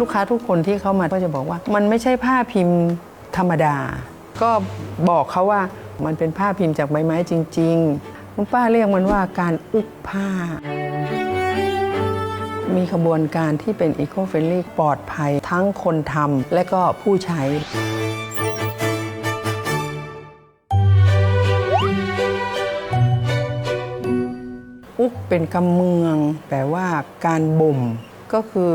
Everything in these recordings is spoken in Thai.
ลูกค้าทุกคนที่เข้ามาก็จะบอกว่า มันไม่ใช่ผ้าพิมพ์ธรรมดา ก็บอกเขาว่ามันเป็นผ้าพิมพ์จากใบไม้จริง ๆ คุณป้าเรียกมันว่าการอุกผ้า มีขบวนการที่เป็น Eco f r i e n d l y ปลอดภัยทั้งคนทำและก็ผู้ใช้อุกเป็นกำเมืองแปลว่าการบ่ม ก็คือ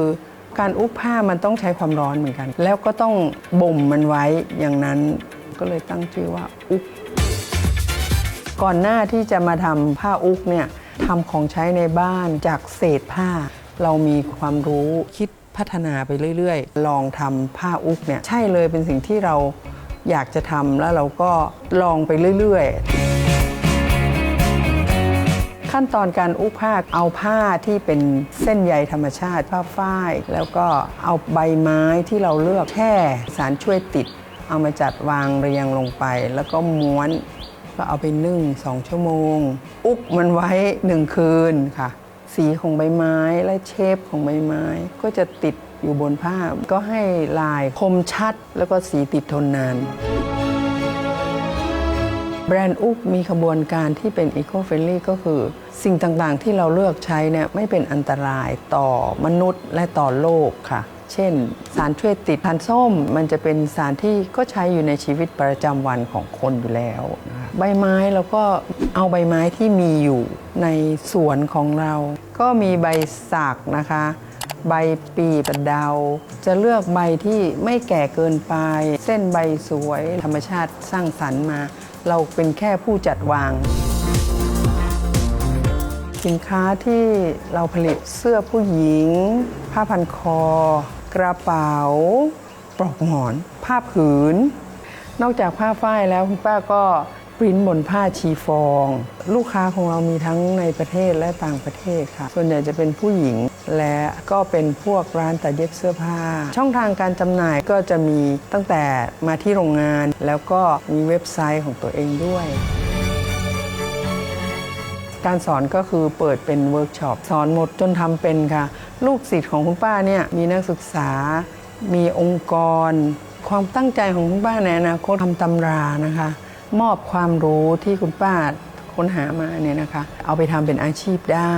การอุกผ้ามันต้องใช้ความร้อนเหมือนกัน แล้วก็ต้องบ่มมันไว้อย่างนั้นก็เลยตั้งชื่อว่าอุกก่อนหน้าที่จะมาทำผ้าอุกเนี่ยทำของใช้ในบ้านจากเศษผ้า เรามีความรู้คิดพัฒนาไปเรื่อยๆ ลองทำผ้าอุกเนี่ยใช่เลยเป็นสิ่งที่เราอยากจะทำแล้วเราก็ลองไปเรื่อย ๆ ขั้นตอนการอุกผ้าเอาผ้าที่เป็นเส้นใยธรรมชาติผ้าฝ้าย แล้วก็เอาใบไม้ที่เราเลือกแช่สารช่วยติด เอามาจัดวางเรียงลงไป แล้วก็ม้วนก็เอาไปนึ่งสองชั่วโมง อุกมันไว้หนึ่งคืนค่ะ สีของใบไม้และเชฟของใบไม้ ก็จะติดอยู่บนผ้าก็ให้ลายคมชัดแล้วก็สีติดทนนาน แบรนด์อุกมีขบวนการที่เป็น Eco f r i e n d l y ก็คือ สิ่งต่างๆที่เราเลือกใช้เนี่ยไม่เป็นอันตรายต่อมนุษย์และต่อโลกค่ะ เช่น สารช่วยติดพันส้ม มันจะเป็นสารที่ก็ใช้อยู่ในชีวิตประจำวันของคนอยู่แล้วนะคะใบไม้เราก็เอาใบไม้ที่มีอยู่ในสวนของเรา ก็มีใบสักนะคะใบปีบเดาจะเลือกใบที่ไม่แก่เกินไป เส้นใบสวยธรรมชาติสร้างสรรค์มา เราเป็นแค่ผู้จัดวาง สินค้าที่เราผลิตเสื้อผู้หญิง ผ้าพันคอ กระเป๋า ปลอกหมอน ผ้าผืน นอกจากผ้าฝ้ายแล้วคุณป้าก็ ปริ้นบนผ้าชีฟอง ลูกค้าของเรามีทั้งในประเทศและต่างประเทศค่ะ ส่วนใหญ่จะเป็นผู้หญิง และก็เป็นพวกร้านตัดเย็บเสื้อผ้า ช่องทางการจำหน่ายก็จะมีตั้งแต่มาที่โรงงาน แล้วก็มีเว็บไซต์ของตัวเองด้วยการสอนก็คือเปิดเป็นเวิร์กช็อปสอนหมดจนทำเป็นค่ะ ลูกศิษย์ของคุณป้าเนี่ยมีนักศึกษา มีองค์กร ความตั้งใจของคุณป้าในอนาคตทำตำรานะคะ มอบความรู้ที่คุณป้าค้นหามาเนี่ยนะคะ เอาไปทำเป็นอาชีพได้